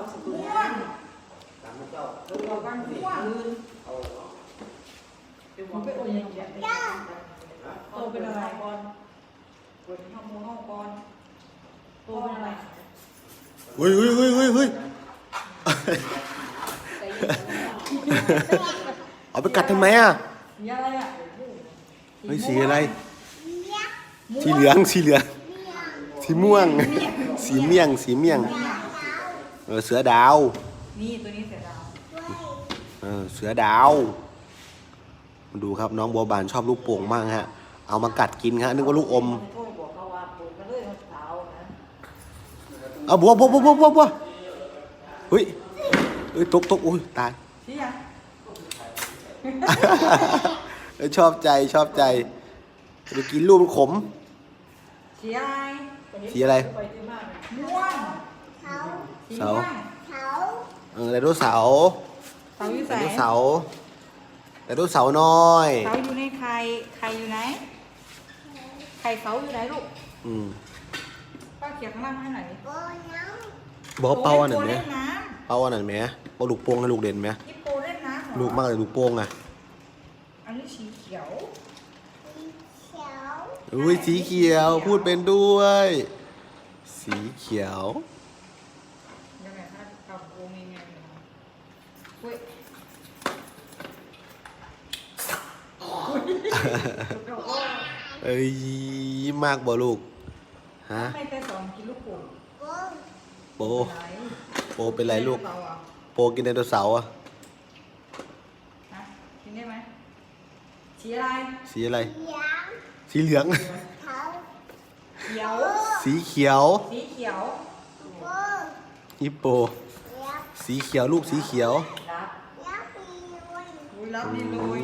ก็สิบม่วงสามโมงเก้าเราบ้านม่วงเอาเหรอเดี๋ยวผมไปโอนเงินเก็บโตเป็นอะไรก่อนเปิดห้องห้องก่อนโตเป็นอะไรเฮ้ยเฮ้ยเฮ้ยเฮ้ยเฮ้ยเอาไปกัดทำไมอะสีอะไรอะเฮ้ยสีอะไร สีเหลือง สีเหลือง สีม่วง สีเมี่ยง สีเมี่ยง เออเสือดาวนี่ตัวนี้เสร็จแล้วเออเสือดาวมาดูครับน้องบัวบานชอบลูกโป่งมากฮะ เอามากัดกินฮะนึกว่าลูกอมโทรบอกเขาว่าปลูกมาเลยมันสาวนะเอาบัวบัวบัวบัวบัวบัวเฮ้ยเฮ้ยตกตกอุ้ยตายสียังเออชอบใจชอบใจไปกินลูกมันขมสีอะไรสีอะไรไปที่มากเลยม่วงสี เสาม่วงเออไดโนเสาร์เสาอยู่ไดไหนโนเสาร์ไดโนเสาร์น้อย เสาอยู่ในไข่ไข่อยู่ไหนไข่เสาอยู่ไหนลูกอืมป้าเขียนข้างล่างให้หน่อยดิบอกว่าเป้าอันนั้นไหมโเล่นน้เป้าอันนั้นไหมเป้าลูกโป่งให้ลูกเด่นไหมำฮิปโปเล่นน้ำเหรอลูกมากเลยลูกโป่งอะอันนี้สีเขียวอุ้ยสีเขียวพูดเป็นด้วย สีเขียว ยังไงถ้ากับโอมีไงเหรอเว้ย เอ้ยมากบ่ลูก ฮะ ไม่แค่สองกินลูกโป่งโป โปเป็นไรลูก เราอะโปกินไดโนเสาร์อะฮะกินได้ไหมสีอะไรสีอะไร สีเหลือง เขียว สีเขียว สีเขียวฮิปโป สีเขียวลูกสีเขียว รับอุ้ยรับนี่เลย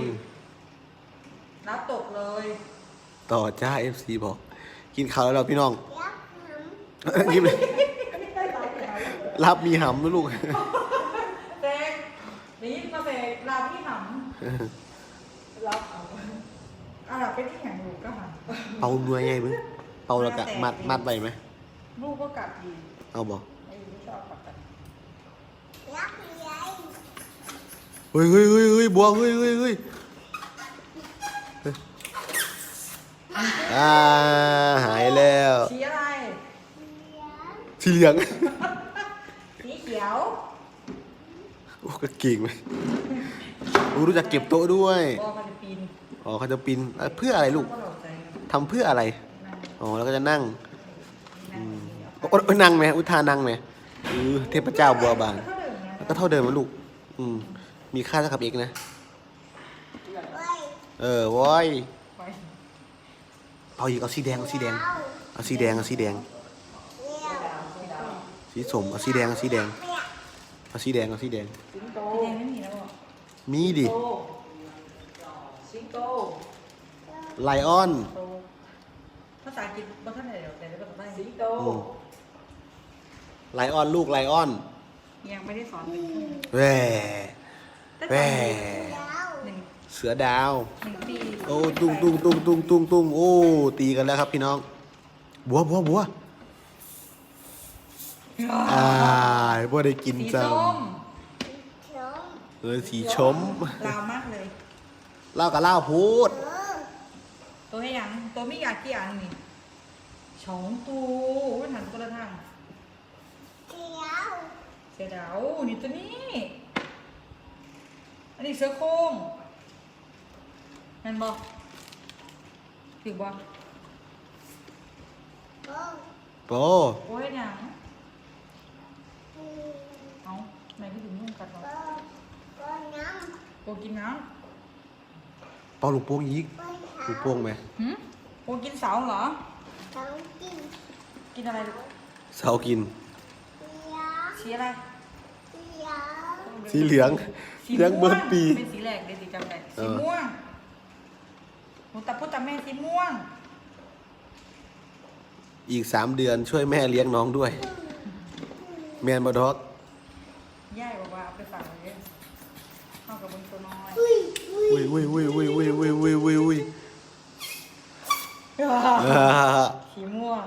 อืมรับตกเลย ต่อจ้า FC บอก กินข้าวแล้วเราพี่น้องยิ้มเลยรับมีหำนะลูกเด็กนี่มาเด็กรับที่หำรับอะรับไปที่แห่งลูกก็หำเป่าหน่วยไงมึง เป่าแล้วกะมัดมัดไปไหมลูกก็กัดอีกเอาบอกไอ้ไม่ชอบกัดกันเฮ้ยเฮ้ยเฮ้ยเฮ้ยบัวเฮ้ยเฮ้ยเฮ้ย อ่าหายแล้วสีอะไรสีเหลืองสีเขียวโอ้ก็เก่งไหมโอ้รู้จักเก็บโต๊ะด้วยบอกมันจะปีนอ๋อเขาจะปีนเอ่อเพื่ออะไรลูกก็หลอกใจทำเพื่ออะไรนั่งอ๋อแล้วก็จะนั่งนั่งโอ้โอ้นั่งไหมอุทานั่งไหมเออเทพเจ้าบัวบานเท่าเดิมนะแล้วก็เท่าเดิมนะลูกอืมมีค่าเท่ากับเอกนะ เออโว้ยไป เอาอีกเอาสีแดงเอาสีแดงเอาสีแดงเอาสีแดง สีสมเอาสีแดงเอาสีแดงเอาสีแดงเอาสีแดง สิงโตสีแดงไม่มีแล้วบอกมีดิโตสิงโตไลออนโตภาษาอังกฤษบางท่านไหนเดี๋ยวแต่ได้ภาษาใต้สิงโตอืมไลออนลูกไลออนยังไม่ได้สอนเป็นครึ่งแหว่แต่แหว่หนึ่ง เสือดาว หนึ่งปีโอ้ตุ้งตุ้งตุ้งตุ้งตุ้งตุ้งโอ้ ตีกันแล้วครับพี่น้อง บัวบัวบัวอ่าบัวได้กินสีจังส้มเออสีชมลาวมากเลย เล่ากับเล่าพูด ตัวให้ยัง ตัวไม่อยากกี่อันนี่สองตัวอุ้ยหันคนละทางเสือดาวนี่ตัวนี้ อันนี้เสือโคร่ง นั่นบอกถึงบอกโปโอ้ยยังเอาไหนพี่ถึงนุ่งกัดเราโปกินน้เป่าลูกโป่งอีกลูกโป่งไหมำหืมโปกินเสาเหรอ กินอะไรลูกเสากิน สีอะไรสีเหลืองสีเหลืองม่วเบิร์ดปีเป็นสีแหลกเดี๋ยวสิจำได้เอสีอม่วง หนูตาพูดตาแม่สีม่วง อีกสามเดือนช่วยแม่เลี้ยงน้องด้วย แมนบอดอกย่ายบอกว่าเอาไปฝากไว้เข้ากับบนตัวน้อยอุ้ยอุ้ยอุ้ยอุ้ยอุ้ยอุ้ยอุ้ยอุ้ยอุ้ยอ่าสีม่วง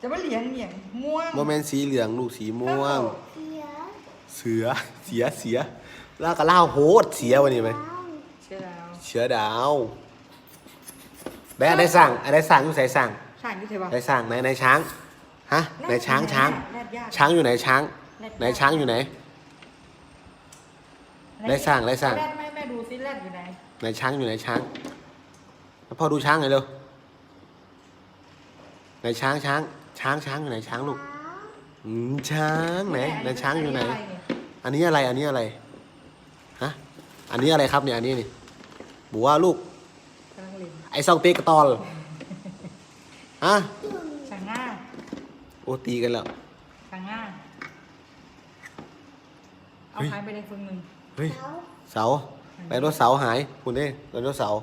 จะมาเลี้ยงเลี้ยงม่วงโมเมนสีเหลืองลูกสีม่วง เสือเสียเสียล่ากระล่าโหดเสียวันนี้ไหมเชื่อแล้ว เชื้อดาวแบะได้สั่งอะไรสั่งอยู่ใส่สั่งช่างที่เธอบอกไหนสั่งไหนไหนช้างฮะไหนช้างช้าง แรดญาติช้างอยู่ไหนช้างไหนช้างอยู่ไหนได้สร้างได้สร้างแรดแม่แม่ดูซิแรดอยู่ไหนไหนช้างอยู่ไหนช้างแล้วพ่อดูช้างหน่อยเร็วไหนช้างช้าง ช้างช้างอยู่ไหนช้างลูกอืมช้างไหนไหนช้างอยู่ไหน อันนี้อะไรอันนี้อะไรฮะอันนี้อะไรครับเนี่ยอันนี้นี่ บัวลูกกำลังเล่นไอ้ซองเตกกระตอลฮะช่างง่าโอ้ตีกันแล้วช่างง่าเอาเฮ้ยหายไปในฟึงหนึ่งเฮ้ย เสาไดโนเสาร์หายคุณเด้ไดโนเสาร์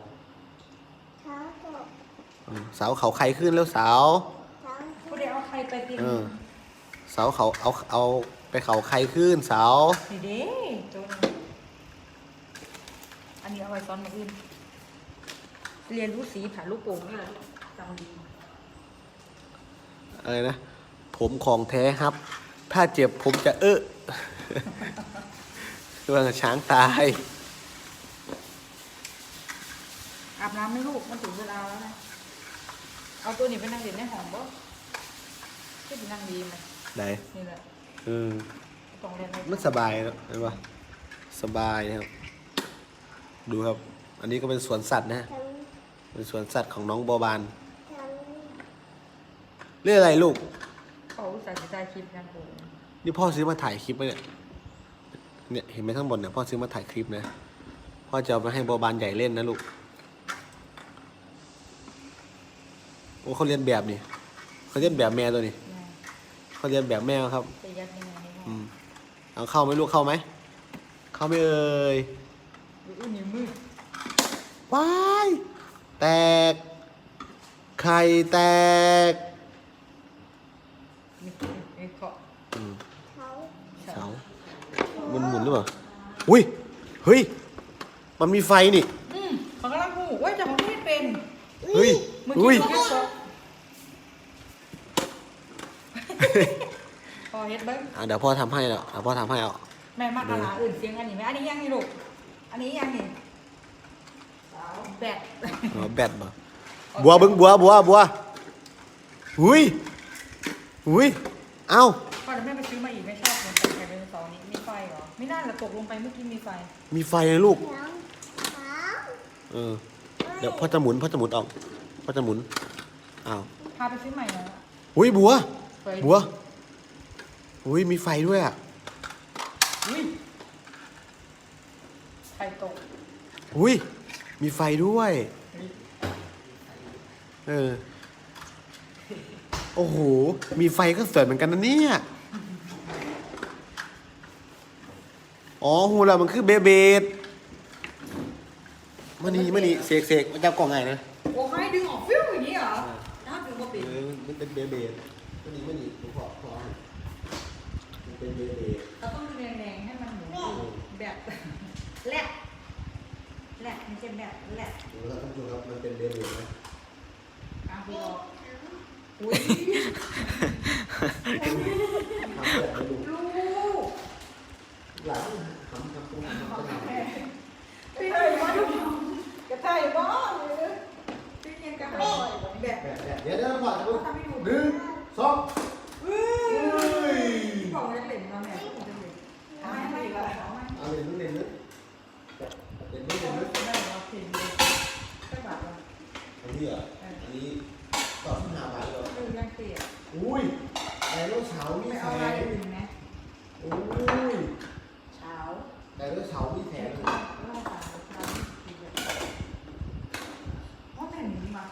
อืมเสาเขาใครขึ้นแล้วเสาผู้ใดเอาใครไปเตียงเออเสาเขาเอาเอาไปเขาใครขึ้นเสานี่เด้ตัวนึงอันนี้ เอาไว้ซ้อนมาอื่น เรียนรู้สีผ่านลูกโป่งนี่แหละจำดีอะไรนะ ผมของแท้ครับ ถ้าเจ็บผมจะเออคือว่าช้างตาย อาบน้ำไหม่ลูก มันถึงเวลาแล้วนะ เอาตัวนี้ไปนั่งเล่นในห้องบ่ที่ไปนั่งดีไหมไหนนี่แหละเออ ต้องเล่นในมันสบายนะเห็นปะสบายนะครับ ดูครับ อันนี้ก็เป็นสวนสัตว์นะ เป็นสวนสัตว์ของน้องบอบานเรื่องอะไรลูก เขาอุตส่าห์จะได้คลิปนั่นโอ้นี่พ่อซื้อมาถ่ายคลิปไหมเนี่ย เนี่ยเห็นไหมข้างบนเนี่ยพ่อซื้อมาถ่ายคลิปนะ พ่อจะเอามาให้บอบานใหญ่เล่นนะลูก โอ้เขาเรียนแบบนี่เขาเรียนแบบแม่ตัวนี้แม่เขาเรียนแบบแม่ครับ จะยัดยังไงในห้ออืงมเอาเข้าไหมลูกเข้าไหม เข้าไหม่เอ่ยดู อุ้ยนิ้วมือว้ายแตก ไข่แตกนี่นี่เคาะอืมเสาเสามันหมุนหรือเปล่าอุ้ยเฮ้ย มันมีไฟนี่ อืมเขากำลังหูว่าจะของที่เป็นเฮ้ยเมื่ออุ้ยกี้เขาพอเฮ็ดเบิ้งอะเดี๋ยวพ่อทำให้แล้วเดี๋ยวพ่อทำให้เอา แม่มากกะลาอื่นเสียงอันนี้ไหมอันนี้ยังนี่ลูก อันนี้ยังนี่แบตเอาแบตบ่บัวเบิ้งบัวบัวบัวหุยหุยเอ้าพอเดี๋ยวแม่ไปซื้อมาอีกไม่ชอบเหมือนกันไข่เป็นเสาร์นี้มีไฟเหรอไม่น่าจะตกลงไปเมื่อกี้มีไฟมีไฟเลยลูกเออเดี๋ยวพ่อจะหมุนพ่อจะหมุนออกพ่อจะหมุนอ้าวพาไปซื้อใหม่นะหุยบัวไฟบัวหุยมีไฟด้วยอะ อุ้ย ไฟตกหุยมีไฟด้วย เออ โอ้โห มีไฟก็สวยเหมือนกันนะเนี่ย อ๋อหูเรามันคือเบเบดมันนี่มันนี่เสกเสกมันจับกล่องไงนะโอ้ให้ดึงออกฟิวอย่างนี้เหรอถ้าดึงมาปิดเออมันเป็นเบเบดมันนี่มันนี่ผมขอขอมันเป็นเบเบดเราต้องแรงๆให้มันหมุนแบบ แลกแลกมันจะแบบแลกดูแล้วท่านผู้ชมครับมันเป็นเบเบดนะอะพี่บอกอุ้ยทำแบบไม่รู้ลูกหลังทำทำตรงทำตรงพี่ไทยบ้างกระไทยบ้างเลยพี่ยังกระหายแบบแบบแบบเดี๋ยวเดี๋ยวก่อนทำให้ดูหนึ่งสอง เฮ้ยพี่บอกจะเล่นมาแม่พี่จะเล่นทำให้ไม่ละเอาไหม เอาเรียนรู้เรียนรู้เรียนรู้เรียนรู้ ได้เราเพลงเลยสักบาทละ อันนี้เหรออันนี้ต่อที่หาบาทเหรอ เออยังเตี๋ย อุ้ยไดโนเสาร์มี ไม่ แส เอาอะไร ง อื่นไหม อุ้ย เช้า ไดโนเสาร์มีแสง อ๋อแต่หนีมา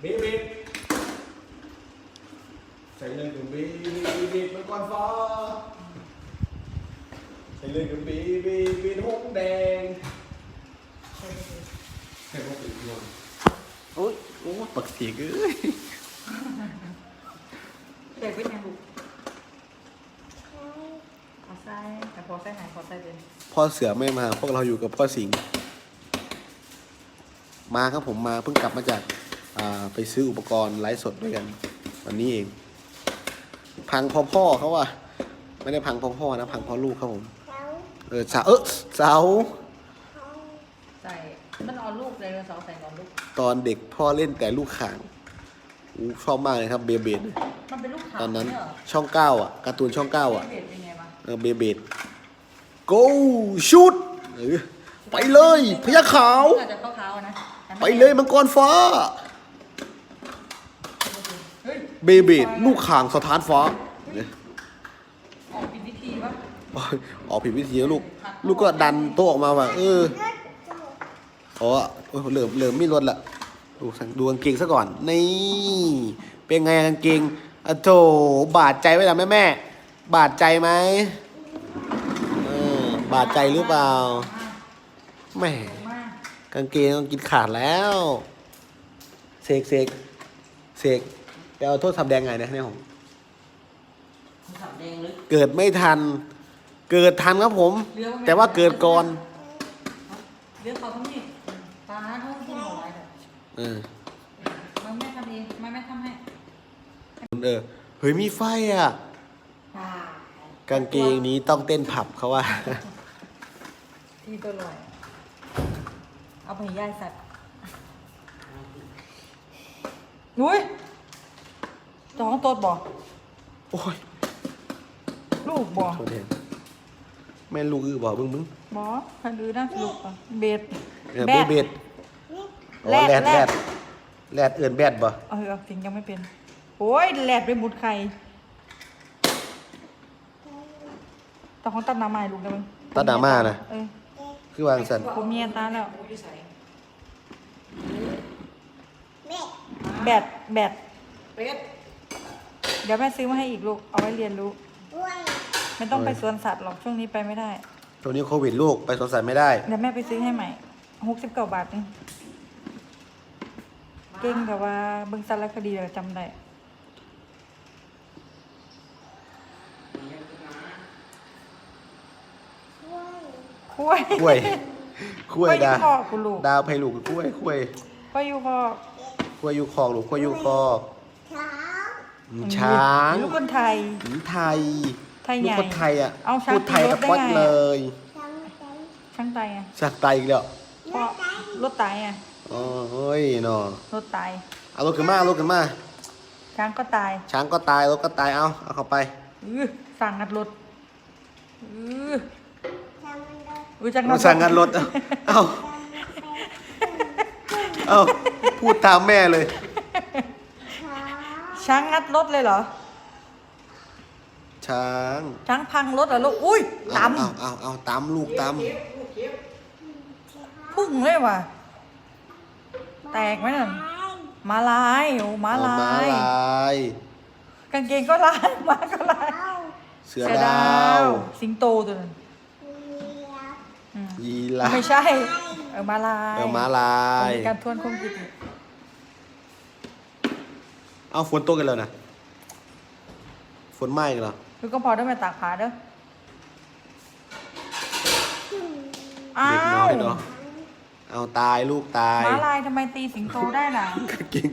เบ๊ะเบ๊ะใส่เลยกับเบ๊ะเบ๊ะเบ๊ะมังกรฟ้าใส่เลยกับเบ๊ะเบ๊ะเบ๊ะหงแดงใส่พวกเป็นยนโอ้ยโอ้ปักเสียงเอ้ยเด็กเป็นยังลูกขอไส้แต่พอไส้หายพอไส้เป็นพ่อเสือไม่มา พวกเราอยู่กับพ่อสิงห์มาครับผมมาเพิ่งกลับมาจากอ่า ไปซื้ออุปกรณ์ไลฟ์สดด้วยกันอวันนี้เอง พังเพ่อพ่อเขาว่า ไม่ได้พังเพ่อพ่อนะ พังเพ่อลูกครับผมเออเสาเออเสาใส่มันเอาลูกเลยเสาใส่ก่อนลูกตอนเด็กพ่อเล่นแต่ลูกข่างอู้ชอบมากเลยครับเบเบดมันเป็นลูกขาวตอนนั้นเยเหรอช่องเก้าอะการ์ตูนช่องเก้าอะเบสเป็นไงวะเออเบเบด go shoot เออไปเลยพญาขาวอาจจะขาวๆนะแต่ม่ไปเลยมังกรฟ้า เฮ้ยเบเบดลูกข่างสถานฟ้าเนี่ยออกผิดวิธีปะออกผิดวิธีแล้วลูก ลูกก็ดันโต๊ะออกมาว่าเอออ๋อโอ้ยเหลิมเหลิมไม่ลดละดูสังดูกางเกงซะก่อน นี่ เป็นไงกางเกงอะโถบาดใจไว้ล่ะแม่แม่ บาดใจไหมเออบาดใจหรือเปล่าแหม่มากกางเกงต้องกินขาดแล้ว เสกเสกเสก ไปเอาโทษทำแดงไงนะเนี่ยผมสับแดงหรือเกิดไม่ทัน เกิดทันครับผม เรือมันไม่แต่ว่าเกิดก่อนเรื่องเขาทั้งนี้ตาเขาที่หมดเลยเออมันไม่ทำเองมันไม่ทำให้เออเฮ้ยมีไฟอะกางเกงนี้ต้องเต้นผับเขาว่า ที่ตัวลอย เอาไปย่ายสัตว์อุ้ย จองตัวบ่โอ้ยลูกบ่โทษเถอะแม่นลูกอือบอกมึงมึงบ่พันดูน่าลูกบ่เบ็ดเออเบเบ็ดอ๋อแรดแรดแรแรดดแรดเอื่นแบดบ่เออจริงยังไม่เป็น โอ้ยแหลดไปบุดไข่ตอนของตัดหน้ำใหม่ลูกได้มั้ยตัดดราม่านะเออคือวางสันผมเมียตาแล้วผมอยู่ใส่แบดแบดเป็ด เดี๋ยวแม่ซื้อมาให้อีกลูก เอาไว้เรียนรู้ ไม่ต้องไปสวนสัตว์หรอกช่วงนี้ไปไม่ได้ ตัวนี้โควิดลูกไปสวนสัตว์ไม่ได้ เดี๋ยวแม่ไปซื้อให้ใหม่หกสิบเก้าบาทเองเก่งแต่ว่าเบิ่งสารคดีเราจำได้ คุ้ยกล้วยกล้วยกล้วยดาอยู่คอคุณลูกดาวไพลูกกล้วยกล้วยก็อยู่พอกล้วยอยู่คอกลูกกล้วยอยู่คอกอืม ช้างลูกคนไทยหญิงไทยไทยลูใหกญ่ คนไทยอะเอาช้างพูดไทยขี่รกับถได้ป๊อดไง เลยช่างไตไงสักไตอีกแล้วเพราะรถไตไงโอ้ยเนาะรถไตเอารถขึ้นมาเอารถขึ้นมา ช้างก็ตายช้างก็ตายรถก็ตายเอาเอาเข้าไป อือสั่งงัดรถอืออือจังมาสั่งงานรถ เอาเอาเอาพูดตามแม่เลย ช้างงัดรถเลยเหรอ ช้างช้างพังรถเหรอลูก อุ้ยเอาตำเอาเอาเอาตามลูกตามเก็บลูกเก็บพุ่งเลยว่ะ แตกไหมนั่นมาลาย โอ้มาเอาลาม้ายลายกางเกงก็ลายหมาก็ลายเสือดาว สิงโตตัวนั้นอืมยีราฟไม่ใช่ เออมาลายเออม้าลายมีการทวนความคิดอีก เอาฝนตกกันแล้วนะฝนไหม้กันเหรอลูกก็พอได้มาตากผ้าเด้ออ้าเด็กน้วอยเนาะเอาตายลูกตายม้าลายทำไมตีสิงโตได้ล่ะ กางเกง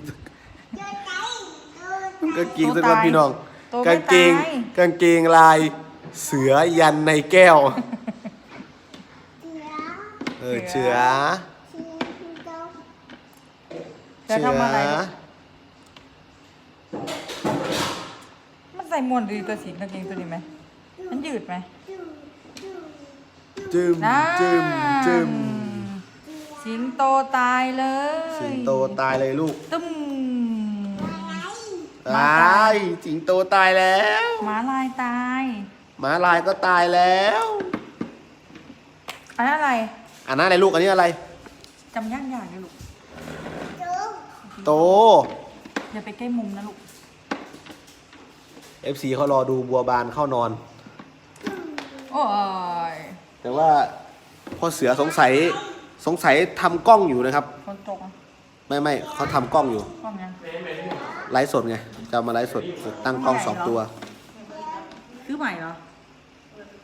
กางเกงสักวันพี่น้องตัวไม่กางเกงตายกางเกงลายเสือยันในแก้ว เออเชือจะทำอะไรลูก มันใส่มวนดีตัวสีกางเกงตัวนี้ไหมมันยืดไหมจึมนั่นจึมจึมสิงโตตายเลยสิงโตตายเลยลูกตึ้มตายสิงโตตายแล้วหมาลายตายหมาลายก็ตายแล้วอันนั้นอะไรอันนั้นอะไรลูกอันนี้อะไรจำยากอย่างเลยลูกโตอย่าไปใกล้มุมนะลูก FC เขารอดูบัวบานเข้านอน โอ้ยแต่ว่าพ่อเสือสงสัยสงสัยทำกล้องอยู่นะครับ คนตกอะไม่ไม่เขาทำกล้องอยู่กล้องยังไลฟ์สดไงจะเอามาไลฟ์สดตั้งกล้องสองตัว ซื้อใหม่เหรอ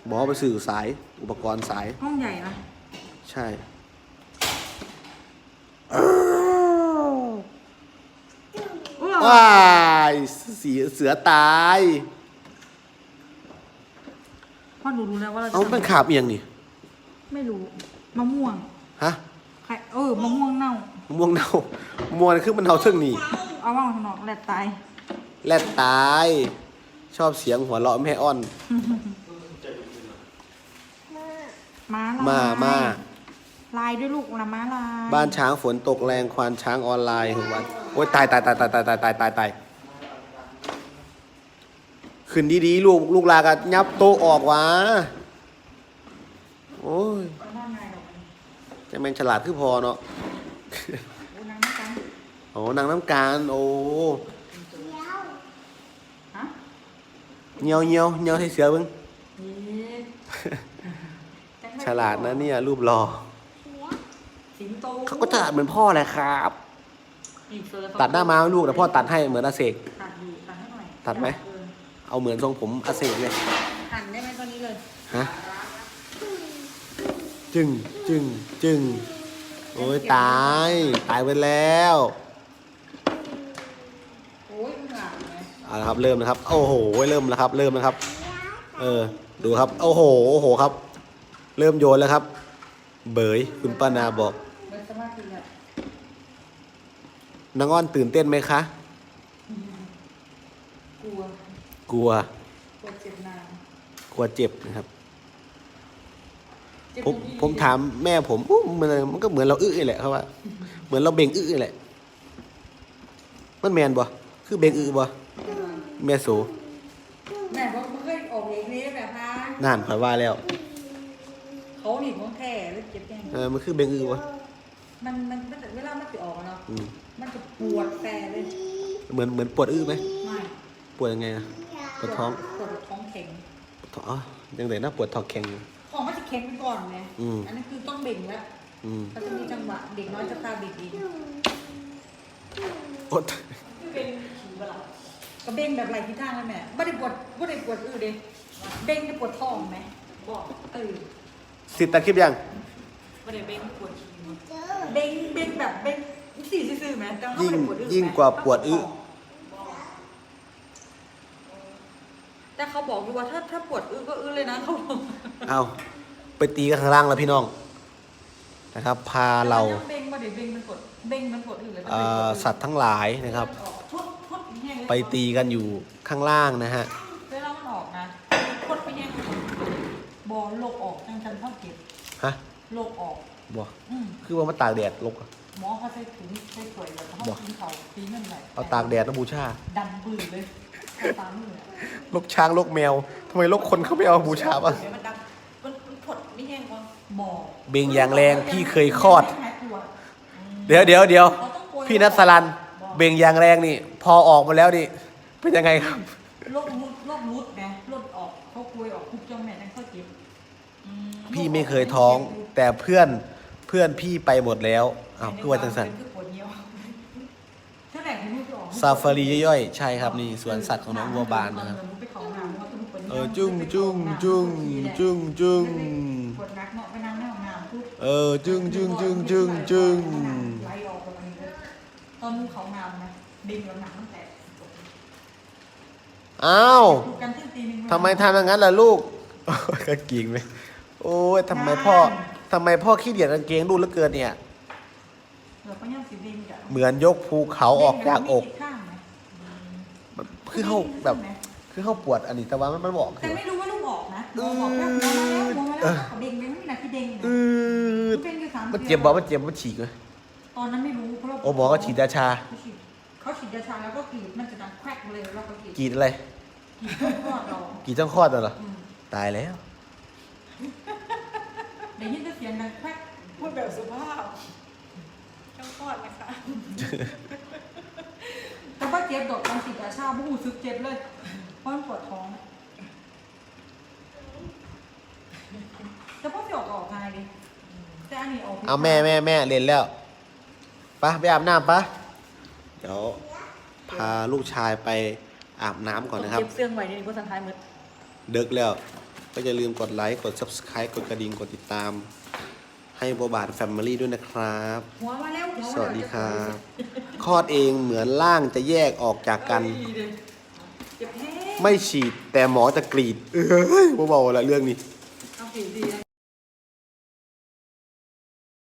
บอกว่าไปสื่อสายอุปกรณ์สายห้องใหญ่นะ ใช่โอ้ ว้ายเสียเสือตาย พ่อหนูรู้แล้วว่าเราจะเอามันขาบเอียงนี่ ไม่รู้มะม่วงฮะใครเออมะม่วงเน่า มะม่วงเน่ามะม่วงคือมันเน่าเทิงนี่ เอาว่างข้างนอกแหลกตาย แลดตาย ชอบเสียงหัวเราะแม่อ้อนม้ามาลายมา ลายด้วยลูกละม้าลายบ้านช้างฝนตกแรงควานช้างออนไลน์ของวันโอ้ยตายตายตายตายตายตายตายตายตายขึ้นดีๆลูกลูกลากันยับโต๊ะออกวะโอ้ยเอาบ้านนายดอกอันนี้จะแม่งฉลาดคือพอเนาะโอ้นางไม่กันโอ้นางน้ำการโอ้ฮะเงียวเงียวเงียวให้เสือเบึงนี่แจ็คไม่ ฉลาดนะเนี่ยรูปรอ สิงโตเขาก็ฉลาดเหมือนพ่อแหละครับ นี่เฟิร์สตัดหน้าม้าให้ลูกแต่พ่อตัดให้เหมือนอาเสก ตัดอยู่ตัดให้หน่อยตัดไหม เออเอาเหมือนทรงผมอาเสกเลย หั่นได้ไหมตอนนี้เลยฮะ จึงจึงจึงโอ้ยตาย ตายไปแล้ว โอ้ยมึงอะไหมเอาละครับเริ่มนะครับ โอ้โห เริ่มแล้วครับ เริ่มแล้วครับ เออ ดูครับ โอ้โห โอ้โหครับ เริ่มโยนแล้วครับ เบยคุณป้านาบอก เบิร์สมาธิอะ นางอ้อนตื่นเต้นไหมคะ กลัวกลัว กลัวเจ็บนานกลัวเจ็บนะครับ เจ็บผมดีๆผมถามแม่ผมอู้มันมันก็เหมือนเราอื้อแหละเขาว่า เหมือนเราเบ่งอื้อแหละ มันแมนบ่คือเบ่งอื้อบ่แม่โสแม่ก็เคยออกเองนี้แบบฮะนั่นข่อยว่าแล้วเขาหนีของแท้แล้วเจ็บยังเออมันคือเบ่งอื้อบ่มันมันมันเวลามันจะออกเนาะอืม มันจะปวดแสเลย เหมือนเหมือนปวดอื้อไหมไม่ปวดยังไงอะปวดท้องปวดท้องแข็งปวดท้องอ๋อยังไงนะปวดท้องแข็งอยู่ของมันจะแข็งไปก่อนไงอืม อันนั้นคือต้องเบ่งแล้วอืมเขาจะมีจังหวะเด็กน้อยจะพาเด็กดีปวดเป็นผีเวลาก็เบ่งแบบไหลทิศทางเลยแม่ไม่ได้ปวดไม่ได้ปวดอื้อเด้เบ่งจะปวดท้องไหมบอกเออสิตัดคลิปยังไม่ได้เบ่งปวดขี้มั้งเบ่งเบ่งแบบเบ่ง สี่ซื่อๆไหมแต่เขายิ่งไม่ได้ปวดอื้อยิ่งกว่าปวดอื้อแต่เขาบอกอยู่ว่าถ้าถ้าปวดอื้อก็อื้อเลยนะเขาบอกเอาไปตีกันข้างล่างแล้วพี่น้องนะครับ พาเราเบ่งมาเดี๋ยวเบ่งมันปวดเบ่งมันปวดอื้อเลยเอ่อสัตว์ทั้งหลายนะครับทุบทุบแห้งเลยไปตีกันอยู่ข้างล่างนะฮะเวลามันออกนะพดไปแห้งบอลโลกออกจังจันเท่าเก็บฮะโลกออกบ่อืมคือว่ามาตากแดดลกอะ หมอเขาใช้ถุงใช้สวยแบบเขาบอกกินเขาปีนั่นแหละเอาตากแดดแล้วบูชาดันปืนเลยเอาตามมืออะลกช้างลกแมวทำไมลกคนเขาไม่เอาบูชาบ้างเดี๋ยวมันดังมันมันผดไม่แห้งวะบอกเบ่งอย่างแรงพี่เคยคลอดหายปวดเดี๋ยวเดี๋ยวเดี๋ยวเขาต้องโกยพี่นัทสลันเบ่งอย่างแรงนี่ พอออกมาแล้วนี่ เป็นยังไงครับ โรครุดโรครุดไงโรคออกเขาคุยออกคุกจ้องแม่นั่นเขาเจ็บอืมพี่ไม่เคยท้อง แต่เพื่อน เพื่อนพี่ไปหมดแล้วอ้าวคือว่าจังสันเป็นคือปวดเยี่ยวเท่าไหร่คุณลูกจะออกซาฟารีย่อยๆ ใช่ครับนี่สวนสัตว์ของน้องบัวบานนะครับไปเขาห้องน้ำว่าคุณปวดเอยี่ยวอจุ้งจุ้งจุ้งจุ้งจุ้งปวดนักเนาะไปนั่งในห้องน้ำปุ๊บเออจุ้งจุ้งจุ้งจุ้งจุ้งไหลออกประมาณนี้เลยตอนมือเขาน้ำนะดินกับหนังมันแตกอ้าวถูกกันที่ตีหนึงทำไมทำอย่างนั้นล่ะลูกโอ้ยก็กิ่งไหมโอ้ยทำไมพ่อ ทำไมพ่อขี้เดียดกางเกงลูกเหลือเกินเนี่ยเราก็ย่ำสีดินกับเหมือนยกภูเขาออกจากอกดินข้างไหมคือเขาแบบ คือเขาปวดอันนี้แต่ว่ามันมันบอกแต่คือไม่รู้ว่าลูกออกนะหมอบอกแล้วหมอมาแล้วหมอมาแล้วเขาเด้งยังไม่มีนาทีเด้งนะอืดเป็นอยู่สามมันเจ็บบอกมันเจ็บมันฉีกไหมตอนนั้นไม่รู้เพราะเราโอ้หมอก็ฉีดยาชา เขาฉีดเขาฉีดยาชาแล้วก็กรีดมันจะดังแควกเลยแล้วก็กรีดกรีดอะไร กรีดต้นคลอดเรากรีดจ้องคลอดน่ะเหรอ อืมตายแล้ว ได้ยินแต่เสียงดังแควกพูดแบบสุภาพช่างคลอดนะคะแต่ว่าเจ็บดอกตอนฉีดยาชาบู้ซึกเจ็บเลยเพราะมันปวดท้อง แต่พอสิออกก็ออกง่ายดิแต่อันนี้ออกเอาแม่แม่แม่เรียนแล้วไปะไปอาบน้ำปะเดี๋ยวพาลูกชายไปอาบน้ำก่อนนะครับ เก็บเสื้องไว้ในนี้ก็สันท้ายมืดเดึกแล้ว ก็อย่าลืมกดไลค์ กด subscribe กดกระดิ่ง กดติดตาม ให้บัวบานแฟมิลี่ด้วยนะครับ หัวมาแล้วหัวมาสแล้ววัสดีครับคลอดเองเหมือนร่างจะแยกออกจากกันเอ้ยเจ็บแท้ไม่ฉีดแต่หมอจะกรีด เอ้ยเบาๆละเรื่องนี้ เอาสีดีนะ